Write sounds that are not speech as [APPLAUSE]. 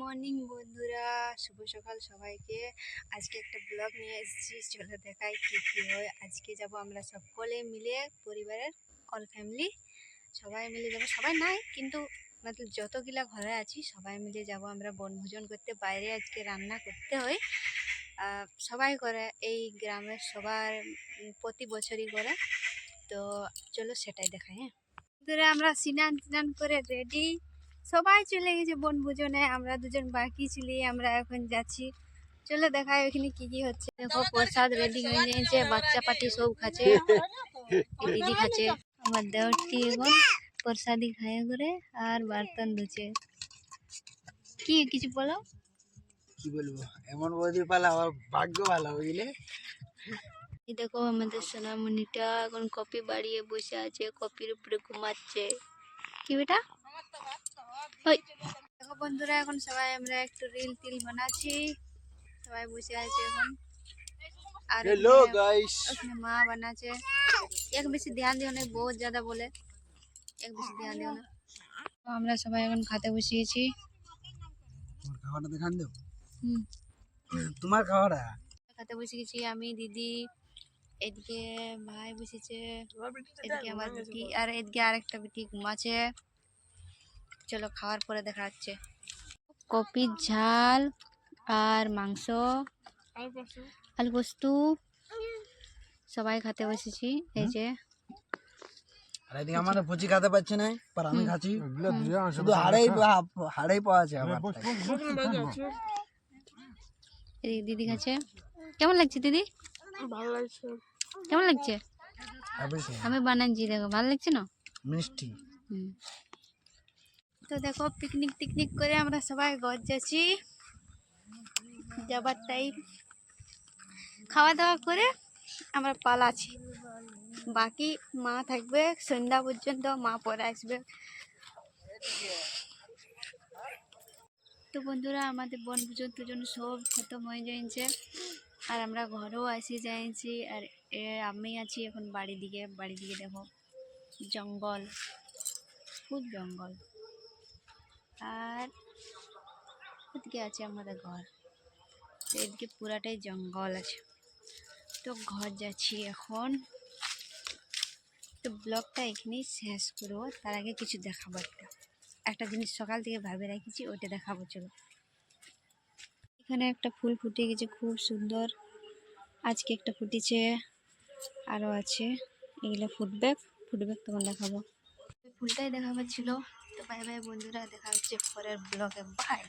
Morning, বন্ধুরা। শুভ সকাল সবাইকে। আজকে একটা ব্লগ নিয়ে এসেছি। চলো দেখাই কী কী হয়। আজকে যাব আমরা সকলে মিলে, পরিবারের অল ফ্যামিলি সবাই মিলে যাব। সবাই নাই, কিন্তু মতলব যতগুলা ঘরে আছি, সবাই মিলে যাব আমরা বনভোজন করতে, বাইরে আজকে রান্না করতে হয়। সবাই করে, এই গ্রামের সবার প্রতি বছরই করে। তো চলো সেটাই দেখাই হ্যাঁ। আমরা স্নান টান করে রেডি সবাই চলে গেছে বনভোজনে আমরা দুজন বাকি ছিলি আমরা এখন যাচ্ছি। চলো দেখাই ওখানে কি কি হচ্ছে। দেখো প্রসাদ রেডি হয়ে নিয়েছে বাচ্চা পাটি সব খাচ্ছে। [LAUGHS] দিদি খাচ্ছে। আমার দেওরটি এখন প্রসাদি খায় করে আর বার্তন ধুচ্ছে কি কিছু বলো? কি বলব? এমন বৌদি পালা আমার ভাগ্য ভালো বুঝলে? এই দেখো আমাদের সোনামণিটা এখন কপি বাড়িয়ে বসে আছে কপির উপরে ঘুমাচ্ছে। কি বেটা? দেখো বন্ধুরা এখন সবাই আমরা একটু রিল টিল বানাচ্ছি সবাই বসে আছে এখন আর हेलो এখানে- गाइस ওখানে মা বানাচ্ছে এক বেশি ধ্যান দিও না বহুত জ্যাদা বলে এক বেশি ধ্যান দিও না তো আমরা সবাই এখন খাতে বসিয়েছি তোমার খাওয়াটা দেখান দেব হুম তোমার খাওয়াটা খাতে বসে গেছি আমি দিদি এদিকে ভাই বসেছে এদিকে আমার বেটি আর এদিকে আরেকটা বেটি ঘুমাচ্ছে চলো খাওয়ার পরে দেখা যাচ্ছে কপির ঝাল আর মাংস আলু পোস্তু। সবাই খেতে বসেছি এই যে। আর এদিকে আমার ফুচি খেতে পাচ্ছে না আমি খাচ্ছি। শুধু হাড়েই পাওয়া আছে আমার এদিকে দিদি খাচ্ছে। কেমন লাগছে দিদি? ভালো লাগছে। কেমন লাগছে? আমি বানাচ্ছি দেখো ভালো লাগছে না? মিষ্টি। হুম। তো দেখো পিকনিক টিকনিক করে আমরা সবাই ঘর যাচ্ছি। যাবার টাইম খাওয়া দাওয়া করে আমরা পালাচ্ছি। বাকি মা থাকবে, সন্ধ্যা পর্যন্ত মা পরে আসবে। তো বন্ধুরা, আমাদের বনভোজন টুজন সব খতম হয়ে যাইছে। আর আমরা ঘরেও আসি যাইছি। আর এ, আমি আছি এখন বাড়ি দিকে। বাড়ি দিকে দেখো, জঙ্গল। খুব জঙ্গল। আর এদিকে আছে আমাদের ঘর। তো এদিকে পুরাটাই জঙ্গল আছে। তো ঘর যাচ্ছি এখন। তো ব্লগটা এখানেই শেষ করব। তার আগে কিছু দেখাবো একটা। একটা জিনিস সকাল থেকে ভাবে রেখেছি ওটা দেখাবো, চলো। এখানে একটা ফুল ফুটে গেছে, খুব সুন্দর। আজকে একটা ফুটেছে আরও আছে। এগুলো ফুটব্যাক ফুটব্যাক তখন দেখাবো। ফুলটাই দেখাবার ছিল। বাই বাই বন্ধুরা দেখা হচ্ছে পরের ব্লগে বাই